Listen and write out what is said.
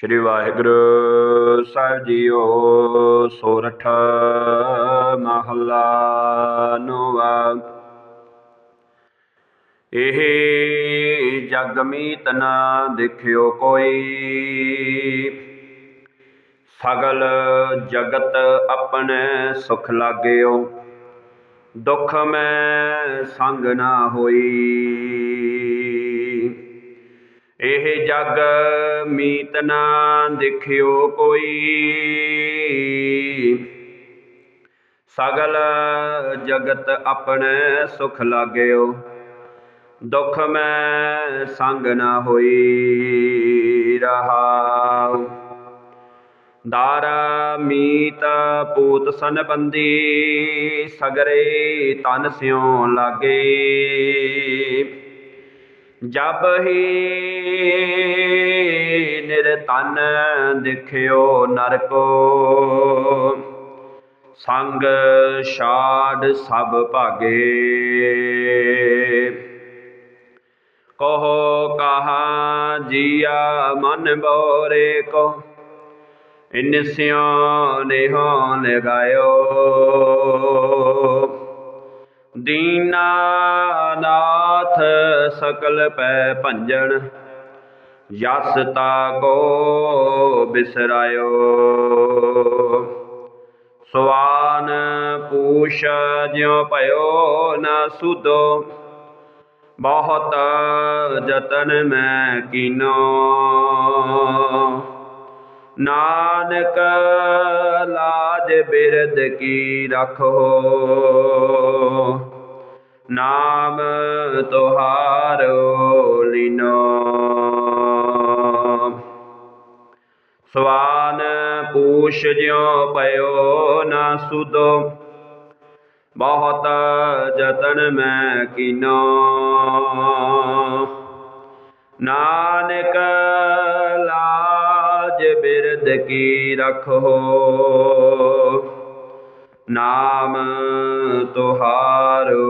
ਸ੍ਰੀ ਵਾਹਿਗੁਰੂ ਸਾਹਿਬ JIO, ਸੋਰਠ ਮਹੱਲਾ ਨੋਵਾ। ਇਹ ਜਗ ਮੀਤ ਨਾ ਦੇਖਿਓ ਕੋਈ। ਸਗਲ ਜਗਤ ਆਪਣੇ ਸੁਖ ਲਾਗਿਓ। ਦੁਖ ਮੈਂ ਸੰਗ ਨਾ ਹੋਈ। ਇਹ ਜਗ ਮੀਤ ਨਾ ਦੇਖਿਓ ਕੋਈ। ਸਗਲ ਜਗਤ ਆਪਣੇ ਸੁਖ ਲਾਗਿਓ, ਦੁਖ ਮੈਂ ਸੰਗ ਨਾ ਹੋਈ ਰਹਾਉ। ਦਾਰ ਮੀਤ ਪੂਤ ਸੰਬੰਦੀ ਸਗਰੇ ਤਨ ਸਿਉ ਲਾਗੇ। ਜਬ ਹੀ ਨਿਰਤਨ ਦਿਖਿਓ ਨਰਕੋ, ਸੰਗ ਛਾੜ ਸਭ ਭਾਗੇ। ਕਹੋ ਕਹਾ ਜੀਆ ਮਨ ਬੋਰੇ ਕੋ, ਇਨ ਇਨਸਿਓ ਨਿਹੋ ਲਗਾਇਓ। ਦੀਨਾ ਸਕਲ ਪੈ ਭੰਜਨ ਯਸ ਤਾ ਕੋ ਬਿਸਰਾਇਓ। ਸਵਾਨ ਪੂਛ ਜਿਉ ਭਇਓ ਨ ਸੁਦੋ ਬਹੁਤ ਜਤਨ ਮੈਂ ਕੀਨੋ। ਨਾਨਕ ਲਾਜ ਬਿਰਦ ਕੀ ਰਖੋ। ਨਾਮ ਤੁਹਾਰੋ ਲੀਨੋ। ਸਵਾਨ ਪੂਛ ਜਿਉ ਪਇਓ ਨਾ ਸੁਦੋ। ਬਹੁਤ ਜਤਨ ਮੈਂ ਕੀਨੋ। ਨਾਨਕ ਲਾਜ ਬਿਰਦ ਕੀ ਰਖੋ। ਨਾਮ ਤੁਹਾਰੋ